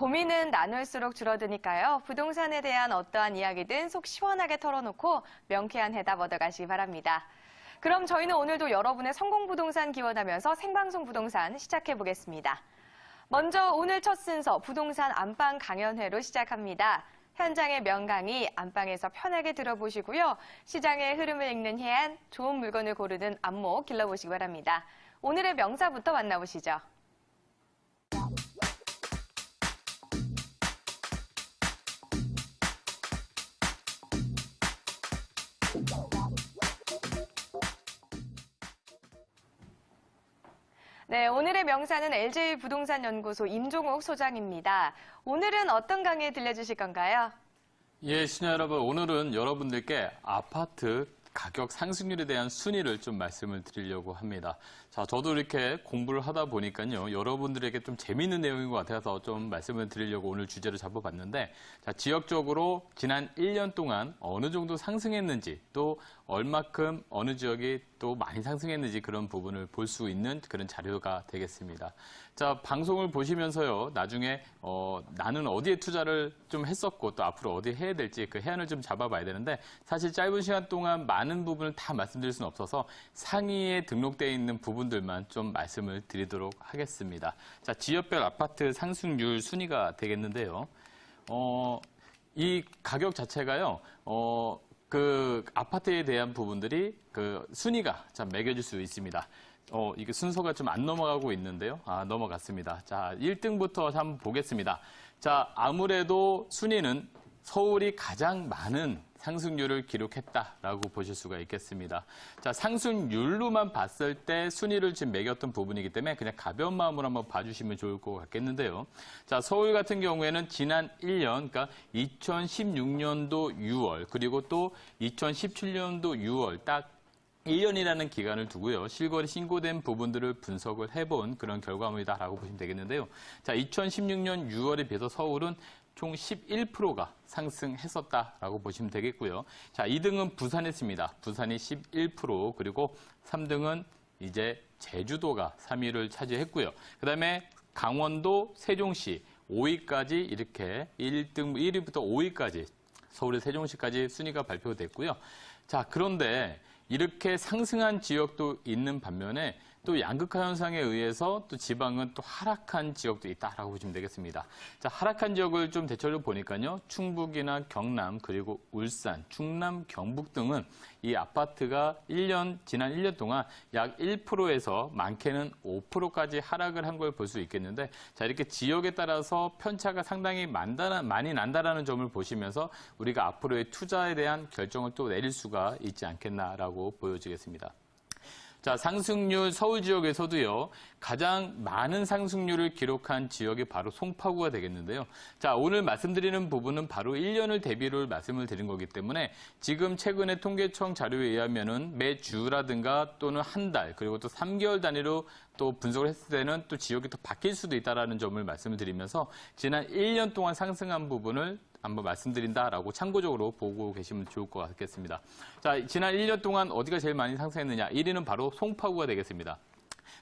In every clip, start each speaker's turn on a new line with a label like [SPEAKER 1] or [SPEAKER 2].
[SPEAKER 1] 고민은 나눌수록 줄어드니까요. 부동산에 대한 어떠한 이야기든 속 시원하게 털어놓고 명쾌한 해답 얻어가시기 바랍니다. 그럼 저희는 오늘도 여러분의 성공 부동산 기원하면서 생방송 부동산 시작해 보겠습니다. 먼저 오늘 첫 순서 부동산 안방 강연회로 시작합니다. 현장의 명강의 안방에서 편하게 들어보시고요. 시장의 흐름을 읽는 해안, 좋은 물건을 고르는 안목 길러보시기 바랍니다. 오늘의 명사부터 만나보시죠. 네, 오늘의 명사는 LJ 부동산 연구소 임종욱 소장입니다. 오늘은 어떤 강의 들려주실 건가요?
[SPEAKER 2] 예, 시청자 여러분, 오늘은 여러분들께 아파트 가격 상승률에 대한 순위를 좀 말씀을 드리려고 합니다. 자, 저도 이렇게 공부를 하다 보니까요, 여러분들에게 좀 재미있는 내용인 것 같아서 좀 말씀을 드리려고 오늘 주제를 잡아봤는데, 자, 지역적으로 지난 1년 동안 어느 정도 상승했는지, 또 얼마큼 어느 지역이 또 많이 상승했는지 그런 부분을 볼 수 있는 그런 자료가 되겠습니다. 자, 방송을 보시면서요, 나중에, 어, 나는 어디에 투자를 좀 했었고, 또 앞으로 어디에 해야 될지 그 해안을 좀 잡아봐야 되는데, 사실 짧은 시간 동안 많은 부분을 다 말씀드릴 수는 없어서 상위에 등록되어 있는 부분들만 좀 말씀을 드리도록 하겠습니다. 자, 지역별 아파트 상승률 순위가 되겠는데요. 어, 이 가격 자체가요, 어, 그 아파트에 대한 부분들이 그 순위가 참 매겨질 수 있습니다. 어, 이게 순서가 좀 안 넘어가고 있는데요. 아, 넘어갔습니다. 자, 1등부터 한번 보겠습니다. 자, 아무래도 순위는 서울이 가장 많은 상승률을 기록했다라고 보실 수가 있겠습니다. 자, 상승률로만 봤을 때 순위를 지금 매겼던 부분이기 때문에 그냥 가벼운 마음으로 한번 봐주시면 좋을 것 같겠는데요. 자, 서울 같은 경우에는 지난 1년, 그러니까 2016년도 6월, 그리고 또 2017년도 6월 딱 1년이라는 기간을 두고요. 실거래 신고된 부분들을 분석을 해본 그런 결과물이다라고 보시면 되겠는데요. 자, 2016년 6월에 비해서 서울은 총 11%가 상승했었다라고 보시면 되겠고요. 자, 2등은 부산했습니다. 부산이 11% 그리고 3등은 이제 제주도가 3위를 차지했고요. 그다음에 강원도, 세종시 5위까지 이렇게 1등 1위부터 5위까지 서울의 세종시까지 순위가 발표됐고요. 자, 그런데 이렇게 상승한 지역도 있는 반면에 또 양극화 현상에 의해서 또 지방은 또 하락한 지역도 있다라고 보시면 되겠습니다. 자, 하락한 지역을 좀 대체로 보니까요. 충북이나 경남 그리고 울산, 충남, 경북 등은 이 아파트가 1년 지난 1년 동안 약 1%에서 많게는 5%까지 하락을 한 걸 볼 수 있겠는데 자, 이렇게 지역에 따라서 편차가 상당히 많이 난다라는 점을 보시면서 우리가 앞으로의 투자에 대한 결정을 또 내릴 수가 있지 않겠나라고 보여지겠습니다. 자, 상승률 서울 지역에서도요, 가장 많은 상승률을 기록한 지역이 바로 송파구가 되겠는데요. 자, 오늘 말씀드리는 부분은 바로 1년을 대비로 말씀을 드린 거기 때문에 지금 최근에 통계청 자료에 의하면은 매주라든가 또는 한 달, 그리고 또 3개월 단위로 또 분석을 했을 때는 또 지역이 더 바뀔 수도 있다라는 점을 말씀을 드리면서 지난 1년 동안 상승한 부분을 한번 말씀드린다라고 참고적으로 보고 계시면 좋을 것 같겠습니다. 자, 지난 1년 동안 어디가 제일 많이 상승했느냐? 1위는 바로 송파구가 되겠습니다.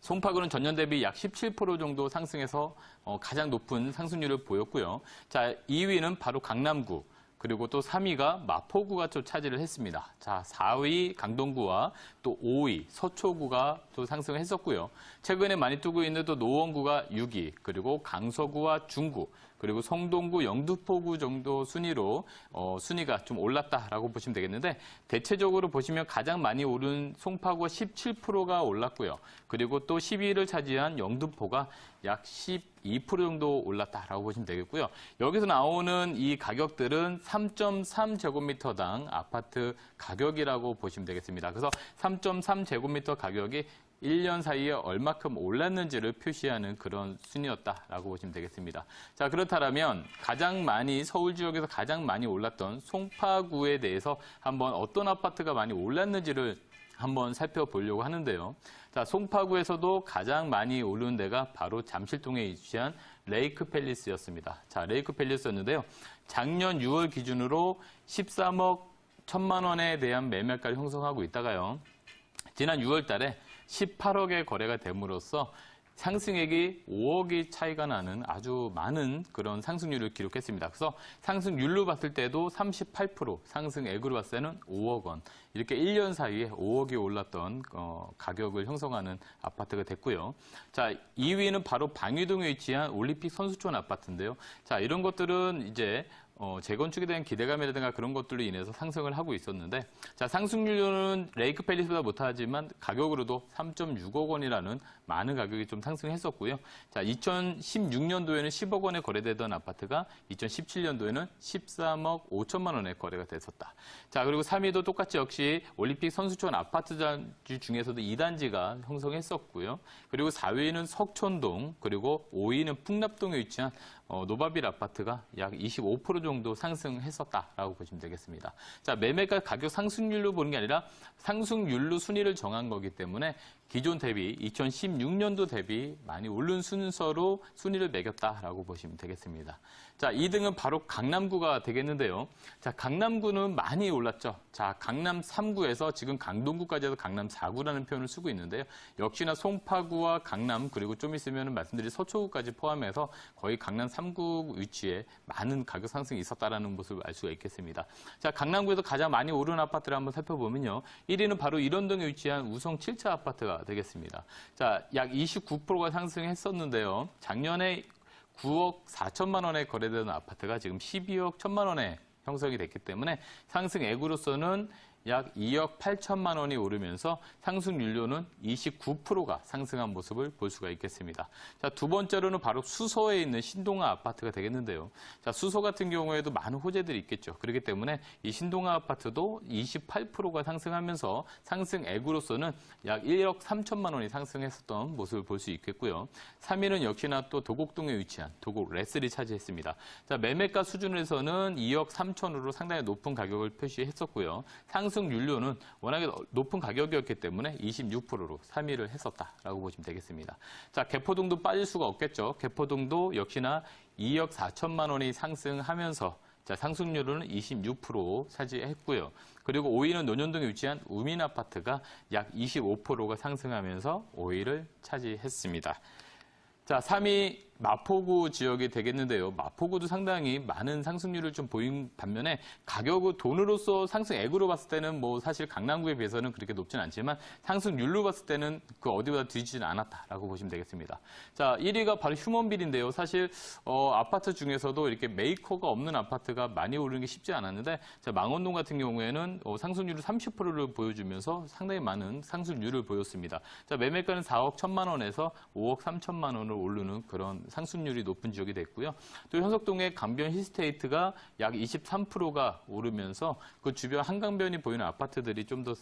[SPEAKER 2] 송파구는 전년 대비 약 17% 정도 상승해서 어, 가장 높은 상승률을 보였고요. 자, 2위는 바로 강남구. 그리고 또 3위가 마포구가 또 차지를 했습니다. 자, 4위 강동구와 또 5위 서초구가 또 상승을 했었고요. 최근에 많이 뜨고 있는 또 노원구가 6위, 그리고 강서구와 중구, 그리고 성동구, 영등포구 정도 순위로 어, 순위가 좀 올랐다라고 보시면 되겠는데 대체적으로 보시면 가장 많이 오른 송파구가 17%가 올랐고요. 그리고 또 10위를 차지한 영등포가 약 12% 정도 올랐다라고 보시면 되겠고요. 여기서 나오는 이 가격들은 3.3제곱미터당 아파트 가격이라고 보시면 되겠습니다. 그래서 3.3제곱미터 가격이 1년 사이에 얼마큼 올랐는지를 표시하는 그런 순이었다라고 보시면 되겠습니다. 자, 그렇다면 가장 많이 서울 지역에서 가장 많이 올랐던 송파구에 대해서 한번 어떤 아파트가 많이 올랐는지를 한번 살펴보려고 하는데요. 자, 송파구에서도 가장 많이 오른 데가 바로 잠실동에 위치한 레이크 팰리스였습니다. 자, 레이크 팰리스였는데요. 작년 6월 기준으로 13억 1천만 원에 대한 매매가를 형성하고 있다가요. 지난 6월 달에 18억의 거래가 됨으로써 상승액이 5억이 차이가 나는 아주 많은 그런 상승률을 기록했습니다. 그래서 상승률로 봤을 때도 38% 상승액으로 봤을 때는 5억 원 이렇게 1년 사이에 5억이 올랐던 어, 가격을 형성하는 아파트가 됐고요. 자 2위는 바로 방위동에 위치한 올림픽 선수촌 아파트인데요. 자 이런 것들은 이제 어, 재건축에 대한 기대감이라든가 그런 것들로 인해서 상승을 하고 있었는데, 자, 상승률은 레이크 팰리스보다 못하지만 가격으로도 3.6억 원이라는 많은 가격이 좀 상승했었고요. 자, 2016년도에는 10억 원에 거래되던 아파트가 2017년도에는 13억 5천만 원에 거래가 됐었다. 자, 그리고 3위도 똑같이 역시 올림픽 선수촌 아파트 단지 중에서도 2단지가 형성했었고요. 그리고 4위는 석촌동, 그리고 5위는 풍납동에 위치한 어, 노바빌 아파트가 약 25% 정도 상승했었다라고 보시면 되겠습니다. 자, 매매가 가격 상승률로 보는 게 아니라 상승률로 순위를 정한 거기 때문에 기존 대비 2016년도 대비 많이 오른 순서로 순위를 매겼다라고 보시면 되겠습니다. 자, 2등은 바로 강남구가 되겠는데요. 자, 강남구는 많이 올랐죠. 자, 강남 3구에서 지금 강동구까지 해서 강남 4구라는 표현을 쓰고 있는데요. 역시나 송파구와 강남 그리고 좀 있으면 말씀드린 서초구까지 포함해서 거의 강남 3구 위치에 많은 가격 상승이 있었다라는 것을 알 수가 있겠습니다. 자, 강남구에서 가장 많이 오른 아파트를 한번 살펴보면요. 1위는 바로 일원동에 위치한 우성 7차 아파트가 되겠습니다. 자, 약 29%가 상승했었는데요. 작년에 9억 4천만 원에 거래되는 아파트가 지금 12억 1천만 원에 형성이 됐기 때문에 상승액으로서는 약 2억 8천만 원이 오르면서 상승률로는 29%가 상승한 모습을 볼 수가 있겠습니다. 자, 두 번째로는 바로 수서에 있는 신동아 아파트가 되겠는데요. 자, 수서 같은 경우에도 많은 호재들이 있겠죠. 그렇기 때문에 이 신동아 아파트도 28%가 상승하면서 상승액으로서는 약 1억 3천만 원이 상승했었던 모습을 볼 수 있겠고요. 3위는 역시나 또 도곡동에 위치한 도곡 레슬이 차지했습니다. 자, 매매가 수준에서는 2억 3천으로 상당히 높은 가격을 표시했었고요. 상승 률로는 워낙에 높은 가격이었기 때문에 26%로 3위를 했었다라고 보시면 되겠습니다. 자, 개포동도 빠질 수가 없겠죠. 개포동도 역시나 2억 4천만 원이 상승하면서 자, 상승률은 26% 차지했고요. 그리고 5위는 논현동에 위치한 우민 아파트가 약 25%가 상승하면서 5위를 차지했습니다. 자, 3위 마포구 지역이 되겠는데요. 마포구도 상당히 많은 상승률을 좀 보인 반면에 가격은 돈으로서 상승액으로 봤을 때는 뭐 사실 강남구에 비해서는 그렇게 높진 않지만 상승률로 봤을 때는 그 어디보다 뒤지진 않았다라고 보시면 되겠습니다. 자, 1위가 바로 휴먼빌인데요. 사실 어, 아파트 중에서도 이렇게 메이커가 없는 아파트가 많이 오르는 게 쉽지 않았는데 자, 망원동 같은 경우에는 어, 상승률을 30%를 보여주면서 상당히 많은 상승률을 보였습니다. 자, 매매가는 4억 1천만 원에서 5억 3천만 원을 오르는 그런 상승률이 높은 지역이 됐고요. 또 현석동의 강변 힐스테이트가 약 23%가 오르면서 그 주변 한강변이 보이는 아파트들이 좀더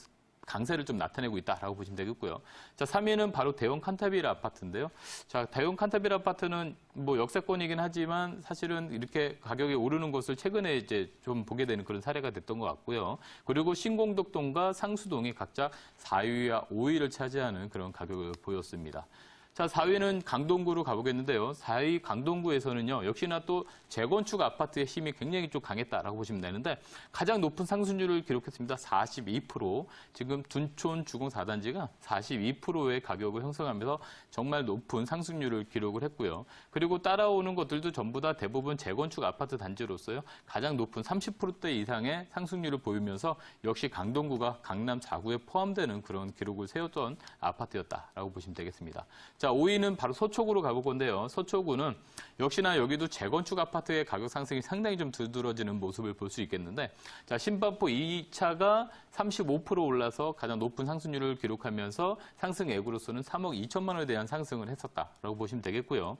[SPEAKER 2] 강세를 좀 나타내고 있다라고 보시면 되겠고요. 자, 3위는 바로 대원 칸타빌 아파트인데요. 자, 대원 칸타빌 아파트는 뭐 역세권이긴 하지만 사실은 이렇게 가격이 오르는 것을 최근에 이제 좀 보게 되는 그런 사례가 됐던 것 같고요. 그리고 신공덕동과 상수동이 각자 4위와 5위를 차지하는 그런 가격을 보였습니다. 자, 4위는 강동구로 가보겠는데요. 4위 강동구에서는요, 역시나 또 재건축 아파트의 힘이 굉장히 좀 강했다라고 보시면 되는데, 가장 높은 상승률을 기록했습니다. 42%. 지금 둔촌 주공 4단지가 42%의 가격을 형성하면서 정말 높은 상승률을 기록을 했고요. 그리고 따라오는 것들도 전부 다 대부분 재건축 아파트 단지로서요, 가장 높은 30%대 이상의 상승률을 보이면서 역시 강동구가 강남 4구에 포함되는 그런 기록을 세웠던 아파트였다라고 보시면 되겠습니다. 자, 5위는 바로 서초구로 가볼 건데요. 서초구는 역시나 여기도 재건축 아파트의 가격 상승이 상당히 좀 두드러지는 모습을 볼 수 있겠는데, 자, 신반포 2차가 35% 올라서 가장 높은 상승률을 기록하면서 상승액으로서는 3억 2천만 원에 대한 상승을 했었다라고 보시면 되겠고요.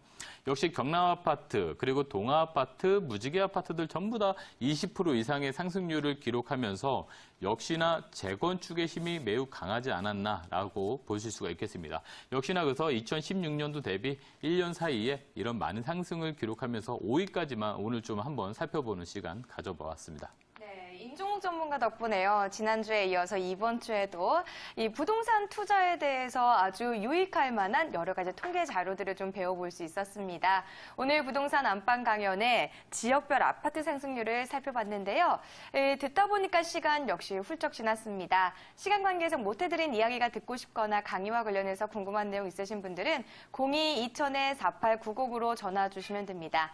[SPEAKER 2] 역시 경남 아파트, 그리고 동아 아파트, 무지개 아파트들 전부 다 20% 이상의 상승률을 기록하면서 역시나 재건축의 힘이 매우 강하지 않았나라고 보실 수가 있겠습니다. 역시나 그래서 2016년도 대비 1년 사이에 이런 많은 상승을 기록하면서 5위까지만 오늘 좀 한번 살펴보는 시간 가져보았습니다.
[SPEAKER 1] 네, 김종욱 전문가 덕분에요. 지난주에 이어서 이번 주에도 이 부동산 투자에 대해서 아주 유익할 만한 여러 가지 통계 자료들을 좀 배워볼 수 있었습니다. 오늘 부동산 안방 강연에 지역별 아파트 상승률을 살펴봤는데요. 에, 듣다 보니까 시간 역시 훌쩍 지났습니다. 시간 관계상 못해드린 이야기가 듣고 싶거나 강의와 관련해서 궁금한 내용 있으신 분들은 02-2000-4890으로 전화 주시면 됩니다.